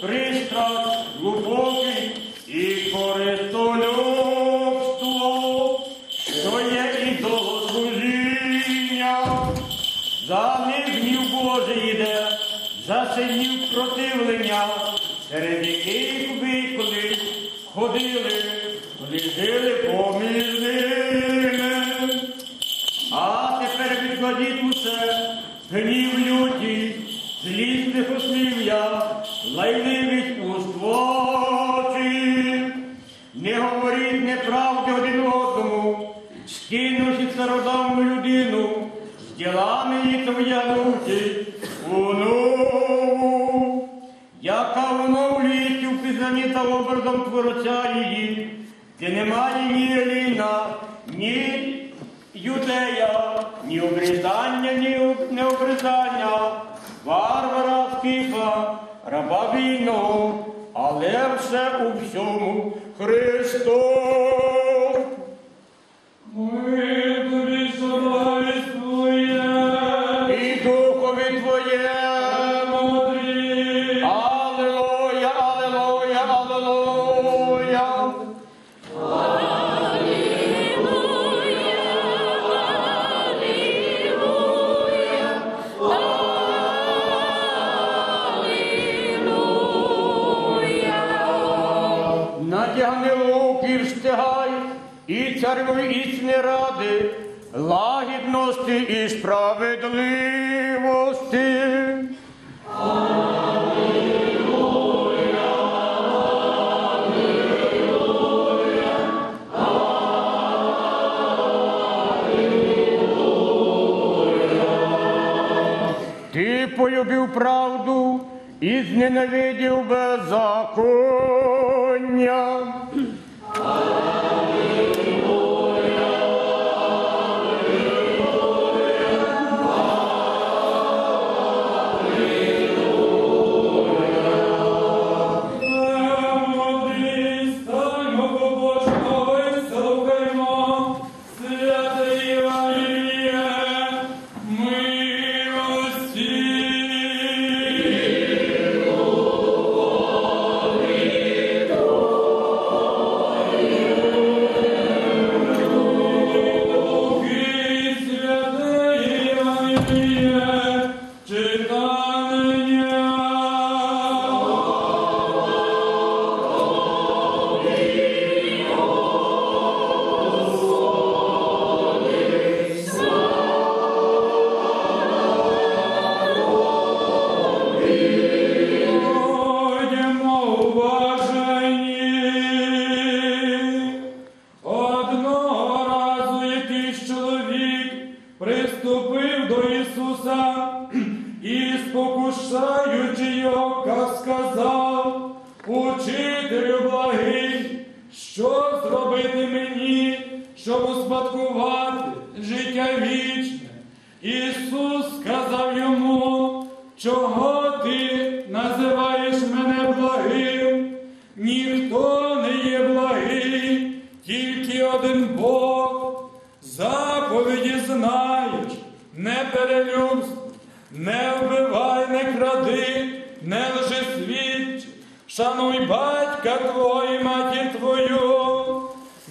пристрасть глибокий і користолюбство, що є ідолослужіння. За них гнів Божий йде, за синів противлення, серед яких ви ходили, коли жили поміж ними. А тепер відкладіть усе, гнів злісних ослів'я, лайливих уст. Не говоріть неправди один одному, скинувши стародавну людину, з ділами її вдягнуті у нову, яка оновлюється в пізнанні та образом Творця її, де немає ні Еліна, ні юдея, ні обрізання, ні необрізання, варвара, скіфа, раба війну, але все у всьому Христос. І істини ради, лагідності і справедливості. Ти правду і зненавидів беззаконня. Приступив до Ісуса і, спокушаючи його, сказав, учителю благий, що зробити мені, щоб успадкувати життя вічне. Ісус сказав йому, чого ти називаєш мене благим? Ніхто не є благий, тільки один Бог. Заповіді знаєш, не перелюбствуй, не вбивай, не кради, не лжесвідч, шануй батька твого і матір твою.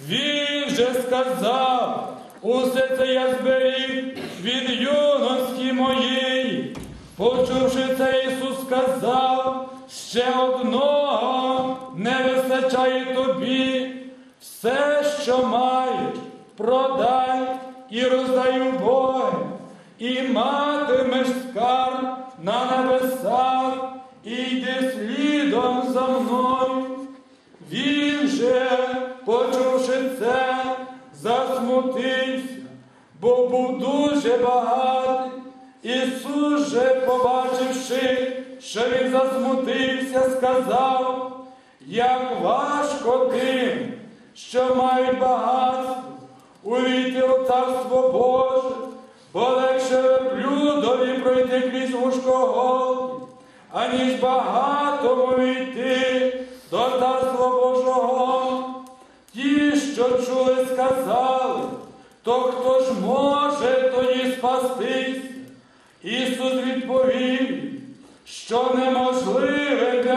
Він же сказав, усе це я зберіг від юності моєї. Почувши це, Ісус сказав, ще одного не вистачає тобі, все, що маєш, продай і роздай убогим, і матимеш скарб на небесах, і йди слідом за мною. Він же, почувши це, засмутився, бо був дуже багатий. Ісус же, побачивши, що він засмутився, сказав, як важко тим, що мають багатство, увійти у царство Боже, бо легше людові пройти крізь вушко голки, аніж багатому війти до царства Божого. Ті, що чули, сказали, то хто ж може тоді спастись? Ісус відповів, що неможливе для